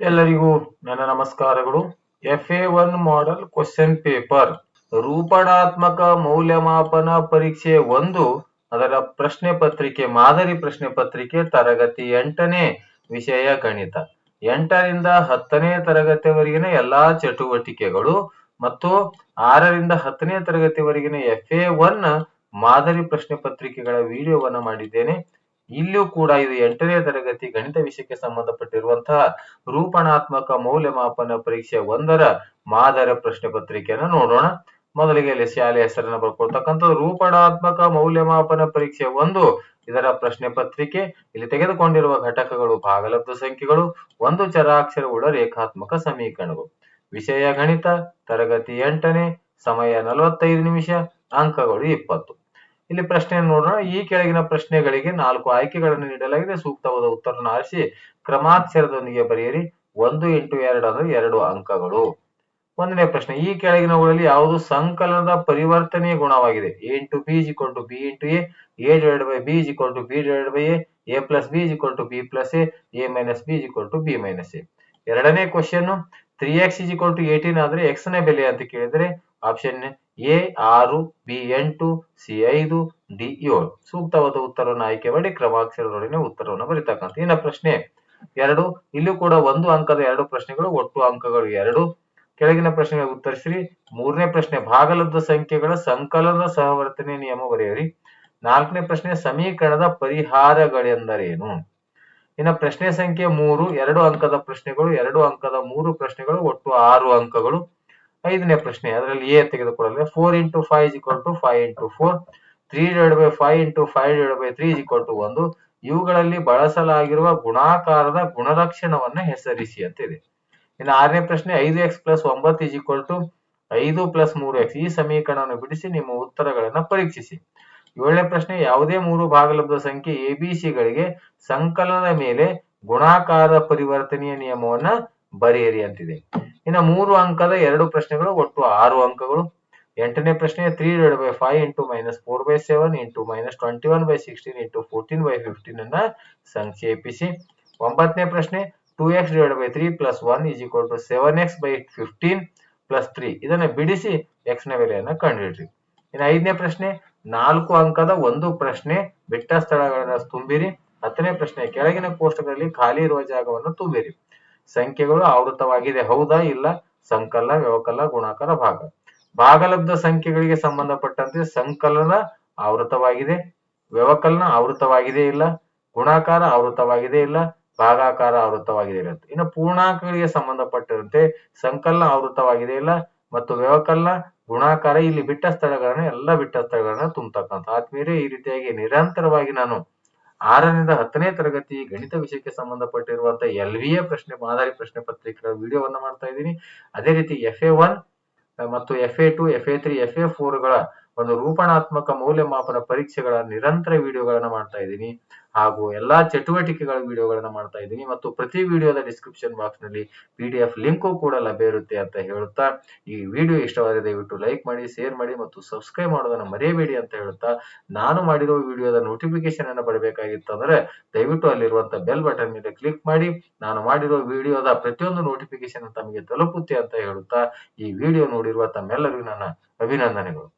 ಎಲ್ಲರಿಗೂ ನನ್ನ ನಮಸ್ಕಾರಗಳು. F A one model question paper ರೂಪಣಾತ್ಮಕ ಮೌಲ್ಯಮಾಪನ ಪರೀಕ್ಷೆ ಒಂದು. ಅದರ ಪ್ರಶ್ನೆ ಪತ್ರಿಕೆ, ಮಾದರಿ ಪ್ರಶ್ನೆ ಪತ್ರಿಕೆ, ತರಗತಿ ಎಂಟನೇ ವಿಷಯ ಗಣಿತ. ಎಂಟರಿಂದ ಹತ್ತನೇ ತರಗತಿವರೆಗಿನ ಎಲ್ಲಾ ಚಟುವಟಿಕೆಗಳು ಮತ್ತು ಆರರಿಂದ ಹತ್ತನೇ ತರಗತಿವರೆಗಿನ ಎಫ್ ಎ ಒನ್ ಮಾದರಿ ಪ್ರಶ್ನೆ ಪತ್ರಿಕೆಗಳ ವಿಡಿಯೋವನ್ನು ಮಾಡಿದ್ದೇನೆ. ಇಲ್ಲಿಯೂ ಕೂಡ ಇದು ಎಂಟನೇ ತರಗತಿ ಗಣಿತ ವಿಷಯಕ್ಕೆ ಸಂಬಂಧಪಟ್ಟಿರುವಂತಹ ರೂಪಣಾತ್ಮಕ ಮೌಲ್ಯಮಾಪನ ಪರೀಕ್ಷೆ ಒಂದರ ಮಾದರ ಪ್ರಶ್ನೆ ಪತ್ರಿಕೆಯನ್ನು ನೋಡೋಣ. ಮೊದಲಿಗೆ ಇಲ್ಲಿ ಶಾಲೆ ಹೆಸರನ್ನ ಬರ್ಕೊಳ್ತಕ್ಕಂಥ ರೂಪಣಾತ್ಮಕ ಮೌಲ್ಯಮಾಪನ ಪರೀಕ್ಷೆ ಒಂದು, ಇದರ ಪ್ರಶ್ನೆ ಪತ್ರಿಕೆ. ಇಲ್ಲಿ ತೆಗೆದುಕೊಂಡಿರುವ ಘಟಕಗಳು, ಭಾಗಲಬ್ಧ ಸಂಖ್ಯೆಗಳು, ಒಂದು ಚರಾಕ್ಷರವುಳ್ಳ ರೇಖಾತ್ಮಕ ಸಮೀಕರಣಗಳು. ವಿಷಯ ಗಣಿತ, ತರಗತಿ ಎಂಟನೇ, ಸಮಯ ನಲವತ್ತೈದು ನಿಮಿಷ, ಅಂಕಗಳು ಇಪ್ಪತ್ತು. ಇಲ್ಲಿ ಪ್ರಶ್ನೆಯನ್ನು ನೋಡೋಣ ಈ ಕೆಳಗಿನ ಪ್ರಶ್ನೆಗಳಿಗೆ ನಾಲ್ಕು ಆಯ್ಕೆಗಳನ್ನು ನೀಡಲಾಗಿದೆ. ಸೂಕ್ತವಾದ ಉತ್ತರವನ್ನು ಆರಿಸಿ, ಕ್ರಮಾಕ್ಷರದೊಂದಿಗೆ ಬರೆಯಿರಿ. ಒಂದು ಇಂಟು ಎರಡು ಅಂದ್ರೆ ಎರಡು ಅಂಕಗಳು. ಒಂದನೇ ಪ್ರಶ್ನೆ, ಈ ಕೆಳಗಿನವುಗಳಲ್ಲಿ ಯಾವುದು ಸಂಕಲನದ ಪರಿವರ್ತನೆಯ ಗುಣವಾಗಿದೆ? A into B is equal to B into A A divide by B is equal to B divide by A A plus B is equal to B plus A A minus B is equal to B minus A ಎರಡನೇ question three X is equal to eighteen ಆದ್ರೆ ಎಕ್ಸ್ನ ಬೆಲೆ ಅಂತ ಕೇಳಿದ್ರೆ option A ಆರು B ಎಂಟು C ಐದು D ಏಳು. ಸೂಕ್ತವಾದ ಉತ್ತರವನ್ನು ಆಯ್ಕೆ ಮಾಡಿ ಕ್ರಮಾಕ್ಷರದೊಡನೆ ಉತ್ತರವನ್ನು ಬರೀತಕ್ಕಂಥ ಇನ್ನ ಪ್ರಶ್ನೆ. ಎರಡು, ಇಲ್ಲೂ ಕೂಡ ಒಂದು ಅಂಕದ ಎರಡು ಪ್ರಶ್ನೆಗಳು, ಒಟ್ಟು ಅಂಕಗಳು ಎರಡು. ಕೆಳಗಿನ ಪ್ರಶ್ನೆಗೆ ಉತ್ತರಿಸಿರಿ. ಮೂರನೇ ಪ್ರಶ್ನೆ, ಭಾಗಲಬ್ಧ ಸಂಖ್ಯೆಗಳ ಸಂಕಲನ ಸಹವರ್ತನೆ ನಿಯಮ ಬರೆಯಿರಿ. ನಾಲ್ಕನೇ ಪ್ರಶ್ನೆ, ಸಮೀಕರಣದ ಪರಿಹಾರಗಳೆಂದರೇನು? ಇನ್ನು ಪ್ರಶ್ನೆ ಸಂಖ್ಯೆ ಮೂರು, ಎರಡು ಅಂಕದ ಪ್ರಶ್ನೆಗಳು, ಎರಡು ಅಂಕದ ಮೂರು ಪ್ರಶ್ನೆಗಳು, ಒಟ್ಟು ಆರು ಅಂಕಗಳು. ಐದನೇ ಪ್ರಶ್ನೆ, ಅದರಲ್ಲಿ ಎ ತೆಗೆದುಕೊಳ್ಳಲು four into five is equal to five into four three divide by five into five divide by three is equal to ಒಂದು. ಇವುಗಳಲ್ಲಿ ಬಳಸಲಾಗಿರುವ ಗುಣಾಕಾರದ ಗುಣಲಕ್ಷಣವನ್ನ ಹೆಸರಿಸಿ ಅಂತ ಇದೆ ಇನ್ನು ಆರನೇ ಪ್ರಶ್ನೆ, ಐದು ಎಕ್ಸ್ ಪ್ಲಸ್ ಒಂಬತ್ತು ಇಸ್ ಈಕ್ವಲ್ ಟು ಐದು ಪ್ಲಸ್ ಮೂರು ಎಕ್ಸ್ ಈ ಸಮೀಕರಣವನ್ನು ಬಿಡಿಸಿ ನಿಮ್ಮ ಉತ್ತರಗಳನ್ನ ಪರೀಕ್ಷಿಸಿ. ಏಳನೇ ಪ್ರಶ್ನೆ, ಯಾವುದೇ ಮೂರು ಭಾಗಲಬ್ಧ ಸಂಖ್ಯೆ ಎ ಬಿ ಗಳಿಗೆ ಸಂಕಲನದ ಮೇಲೆ ಗುಣಾಕಾರ ಪರಿವರ್ತನೆಯ ನಿಯಮವನ್ನ ಬರೆಯಿರಿ ಅಂತಿದೆ. ಇನ್ನು ಮೂರು ಅಂಕದ ಎರಡು ಪ್ರಶ್ನೆಗಳು, ಒಟ್ಟು ಆರು ಅಂಕಗಳು. ಎಂಟನೇ ಪ್ರಶ್ನೆ three divide by five into minus four by seven into minus twenty one by sixteen into fourteen by fifteen ಅನ್ನ ಸಂಕ್ಷೇಪಿಸಿ. ಒಂಬತ್ತನೇ ಪ್ರಶ್ನೆ two X divide by three plus one is equal to seven X by fifteen plus three ಇದನ್ನ ಬಿಡಿಸಿ ಎಕ್ಸ್ನ ಬೆಲೆಯನ್ನ ಕಂಡುಹಿಡ್ರಿ. ಇನ್ನು ಐದನೇ ಪ್ರಶ್ನೆ ನಾಲ್ಕು ಅಂಕದ ಒಂದು ಪ್ರಶ್ನೆ ಬಿಟ್ಟ ಸ್ಥಳಗಳನ್ನ ತುಂಬಿರಿ. ಹತ್ತನೇ ಪ್ರಶ್ನೆ ಕೆಳಗಿನ ಕೋಷ್ಟಕದಲ್ಲಿ ಖಾಲಿ ಇರುವ ಜಾಗವನ್ನು ತುಂಬಿರಿ. ಸಂಖ್ಯೆಗಳು ಆವೃತವಾಗಿದೆ ಹೌದಾ? ಇಲ್ಲ. ಸಂಕಲನ ವ್ಯವಕಲ ಗುಣಾಕಾರ, ಭಾಗ. ಭಾಗಲಬ್ಧ ಸಂಖ್ಯೆಗಳಿಗೆ ಸಂಬಂಧಪಟ್ಟಂತೆ ಸಂಕಲನ ಆವೃತವಾಗಿದೆ ವ್ಯವಕಲನ ಆವೃತವಾಗಿದೆ ಇಲ್ಲ. ಗುಣಾಕಾರ ಆವೃತವಾಗಿದೆ ಇಲ್ಲ. ಭಾಗಾಕಾರ ಆವೃತವಾಗಿದೆ ಇಲ್ಲ. ಇನ್ನು ಪೂರ್ಣಾಂಕಗಳಿಗೆ ಸಂಬಂಧಪಟ್ಟಂತೆ ಸಂಕಲನ ಆವೃತವಾಗಿದೆ ಇಲ್ಲ. ಮತ್ತು ವ್ಯವಕಲನ, ಗುಣಾಕಾರ, ಇಲ್ಲಿ ಬಿಟ್ಟ ಸ್ಥಳಗಳನ್ನ, ಎಲ್ಲ ಬಿಟ್ಟ ಸ್ಥಳಗಳನ್ನ ತುಂಬತಕ್ಕಂಥ ಆದ್ಮೇಲೆ ಈ ರೀತಿಯಾಗಿ ನಿರಂತರವಾಗಿ ನಾನು ಆರರಿಂದ ಹತ್ತನೇ ತರಗತಿ ಗಣಿತ ವಿಷಯಕ್ಕೆ ಸಂಬಂಧಪಟ್ಟಿರುವಂತಹ ಎಲ್ ವಿ ಎ ಪ್ರಶ್ನೆ, ಮಾದರಿ ಪ್ರಶ್ನೆ ಪತ್ರಿಕೆಗಳ ವಿಡಿಯೋವನ್ನ ಮಾಡ್ತಾ ಇದ್ದೀನಿ. ಅದೇ ರೀತಿ ಎಫ್ ಎ ಒನ್ ಮತ್ತು F A two F A three F A ಫೋರ್ಗಳ ಒಂದು ರೂಪಣಾತ್ಮಕ ಮೌಲ್ಯಮಾಪನ ಪರೀಕ್ಷೆಗಳ ನಿರಂತರ ವಿಡಿಯೋಗಳನ್ನ ಮಾಡ್ತಾ ಇದ್ದೀನಿ. ಹಾಗೂ ಎಲ್ಲಾ ಚಟುವಟಿಕೆಗಳ ವಿಡಿಯೋಗಳನ್ನ ಮಾಡ್ತಾ ಇದ್ದೀನಿ. ಮತ್ತು ಪ್ರತಿ ವಿಡಿಯೋದ ಡಿಸ್ಕ್ರಿಪ್ಷನ್ ಬಾಕ್ಸ್ನಲ್ಲಿ ಪಿ ಡಿ ಎಫ್ ಲಿಂಕು ಕೂಡ ಲಭ್ಯ ಇರುತ್ತೆ ಅಂತ ಹೇಳುತ್ತಾ, ಈ ವಿಡಿಯೋ ಇಷ್ಟವಾದರೆ ದಯವಿಟ್ಟು ಲೈಕ್ ಮಾಡಿ ಶೇರ್ ಮಾಡಿ ಮತ್ತು ಸಬ್ಸ್ಕ್ರೈಬ್ ಮಾಡೋದನ್ನ ಮರೆಯಬೇಡಿ ಅಂತ ಹೇಳುತ್ತಾ, ನಾನು ಮಾಡಿರೋ ವಿಡಿಯೋದ ನೋಟಿಫಿಕೇಶನ್ ಅನ್ನ ಬರಬೇಕಾಗಿತ್ತು ಅಂದ್ರೆ ದಯವಿಟ್ಟು ಅಲ್ಲಿರುವಂತ ಬೆಲ್ ಬಟನ್ ಮೇಲೆ ಕ್ಲಿಕ್ ಮಾಡಿ, ನಾನು ಮಾಡಿರೋ ವಿಡಿಯೋದ ಪ್ರತಿಯೊಂದು ನೋಟಿಫಿಕೇಶನ್ ತಮಗೆ ತಲುಪುತ್ತೆ ಅಂತ ಹೇಳುತ್ತಾ, ಈ ವಿಡಿಯೋ ನೋಡಿರುವ ತಮ್ಮೆಲ್ಲರಿಗೂ ನನ್ನ ಅಭಿನಂದನೆಗಳು.